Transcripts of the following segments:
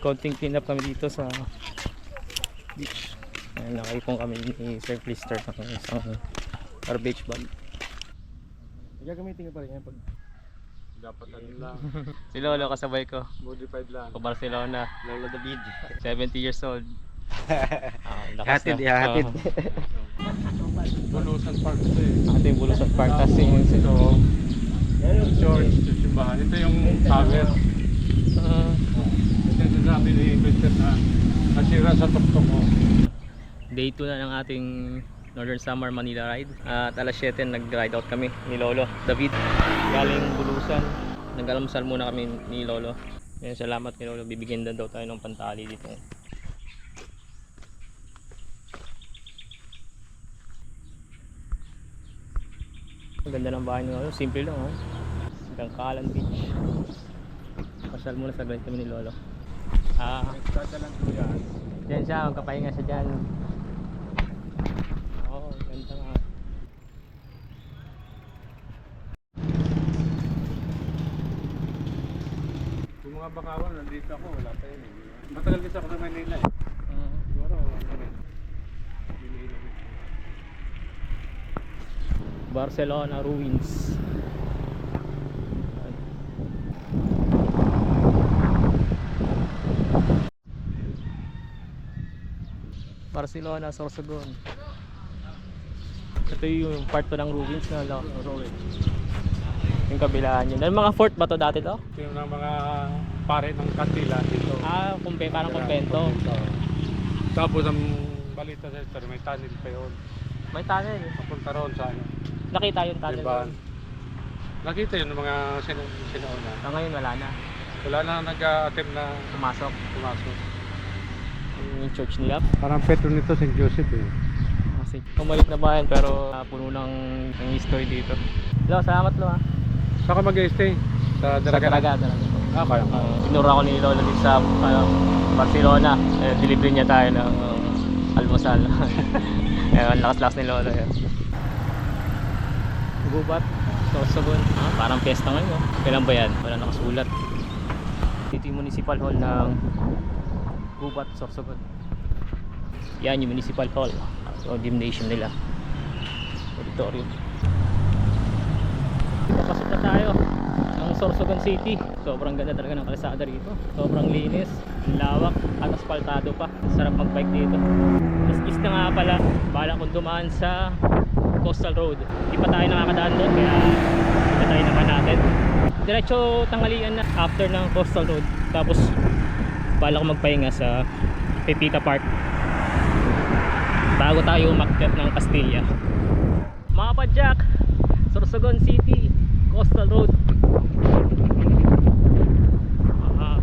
konting clean up kami dito sa beach. Ayun, nakaipon kami ni Sir Blister ng isang garbage bag. Gagamitin ko pa rin yan pag dapat ano lang, Si Lolo kasabay ko. modified lang. Sa Barcelona. Lolo David. 70 years old. Ah, Hatid, na. ihahatid. Oo. Bulusan Park ito eh. Ating Bulusan Park kasi yung ito, church, ito yung tower. Ah, sinabi ni Christian na nasira sa tuktok mo. day 2 na ng ating Northern Summer Manila ride. At alas 7 nag-ride out kami ni Lolo David. Galing Bulusan. Nag-almusal muna kami ni Lolo. Ngayon, salamat ni Lolo. Bibigyan na daw tayo ng pantali dito. Ang ganda ng bahay ni Lolo. Simple lang oh. Hanggang Beach. Pasal muna sa kami ni Lolo. Ah, Nagdadalan ko yan. Diyan siya, magkapahinga siya dyan. Oo, oh, ganda nga. Yung mga bakawan, nandito ako, wala pa yun eh. Matagal kasi ako sa Manila eh. Mm. Siguro, ano rin. Barcelona ruins. Barcelona, Sorsogon. Ito yung part 2 ng ruins na lo. Yung kabilaan yun. Ano mga fort ba to dati to? Ito yung mga pare ng Kantila dito. Ah, kumpe, parang kumpento. Tapos ang balita sa ito, may tunnel pa yun. May tunnel. Papunta roon sa ano. Nakita yung tunnel. Diba? Nakita yun mga sina sinauna. Ah, ngayon wala na. Wala na nag-attempt na Pumasok. pumasok. Yung church nila. Parang petro nito St. Joseph eh. Kasi pumalit na bayan pero uh, puno ng, ng history dito. Lo, salamat lo ha. Saan ka mag-stay? Sa Sa Dalaga? Dalaga, Dalaga. Ah, kaya ka. Uh, tinura ko ni Lolo din sa ano, Barcelona. Eh, delivery niya tayo ng uh, almusal. eh, ang lakas-lakas ni Lolo yan. Gubat, Sorsogon. Ah, parang piyesta ngayon. Oh. Kailan ba yan? Wala nakasulat. Dito yung municipal hall ng Gubat, Sorsogon. Yan yung municipal hall. So, gymnasium nila. Auditorium. Papasok na tayo ng Sorsogon City. Sobrang ganda talaga ng kalsada rito. Sobrang linis, lawak at asfaltado pa. Sarap mag-bike dito. Mas is na nga pala, bala kong dumaan sa Coastal Road. Hindi pa tayo nakakadaan doon kaya tayo naman natin. Diretso tanghalian na after ng Coastal Road. Tapos bala ko magpahinga sa Pepita Park bago tayo umakyat ng Castilla. Mga padyak, Sorsogon City, Coastal Road. Aha.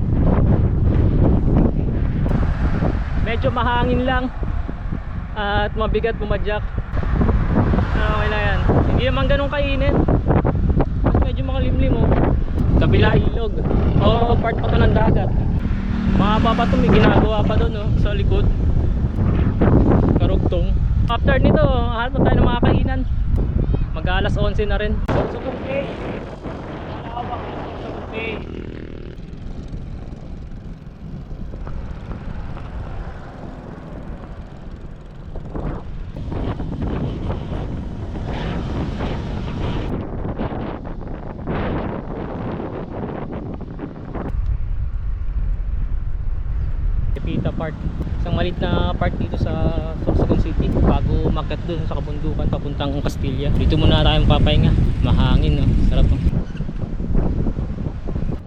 Medyo mahangin lang at mabigat pumadyak. Ah, okay lang yan. Hindi naman ganun kainit. Medyo makalimlim oh. Kabila ilog. Oo, part pa to ng dagat. Mahaba pa may ginagawa pa doon oh, sa likod. Karugtong. After nito, hanap na tayo ng mga kainan. Mag alas 11 na rin. Sorso Cafe. Malawak Sorso Cafe. Pita Park. Isang malit na park dito sa Sorsogon City bago umakyat dun sa kabundukan papuntang Castilla. Dito muna tayo papahinga. Mahangin, no? sarap. No?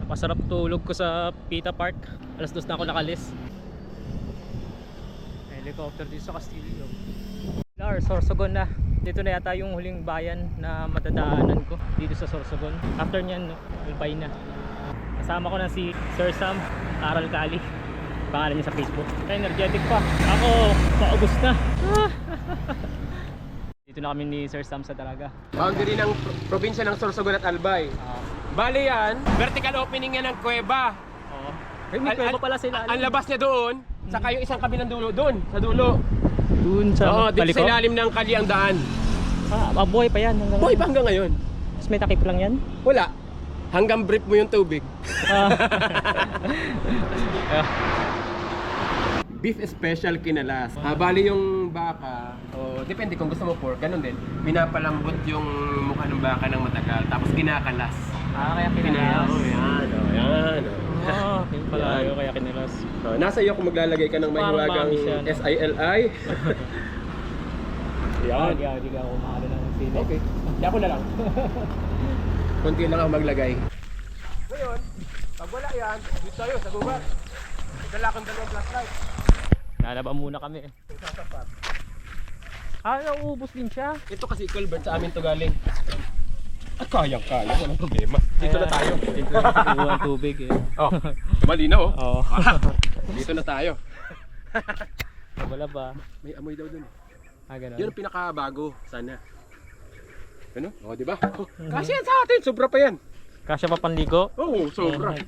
Napasarap tulog ko sa Pita Park. Alas dos na ako nakalis. Helicopter dito sa Castillo. Lar, Sorsogon na. Dito na yata yung huling bayan na matadaanan ko dito sa Sorsogon. After nyan, no, Albay na. Kasama ko na si Sir Sam Aral Kali pangalan niya sa Facebook energetic pa ako paubos na dito na kami ni Sir Sam sa talaga Boundary ng pro- probinsya ng Sorsogon at Albay. uh, Bali yan, vertical opening yan ng kuweba. oh. Ay, may Al- kuweba al- pala sila Ang labas niya doon, saka yung isang kabilang dulo doon, sa dulo. dun sa Oo, dito paliko sa ilalim ng kali ang daan. ah, mabuhay pa yan hanggang Boy, pa hanggang ngayon. Tapos may takip lang yan Wala. hanggang brief mo yung tubig. Ah. Ah, Beef special kinalas. Ah, bali yung baka, o depende kung gusto mo pork, ganun din. Pinapalambot yung mukha ng baka ng matagal, tapos kinakalas. ah, kaya Kinalas. kinalas. Oh, yan, oh, yan. oh. Ah, yun pala Yan. yun, kaya kinalas. Oh, nasa iyo kung maglalagay ka ng may Parang hiwagang mami siya, no? S-I-L-I. Ah, yan. di, di ka ako makalo ng sili. Okay. Di ako na lang. Konti lang ako maglagay. Ngayon, pag wala yan, dito tayo sa gubat. Dala akong dalawang flashlight. Lalaba muna kami. eh. Ah, nauubos din siya. Ito kasi culvert sa amin to galing. At kayang kaya, walang problema. Dito na tayo. Dito na sa ang tubig eh. Oh, malinaw oh. Oo. Dito na tayo. Wala ba? May amoy daw dun. Ah, ganun. Yun ang pinakabago sana. Ano? Oh, di ba? Oh, kasi yan sa atin, sobra pa yan. Kasya pa panligo? Oo, oh, sobra.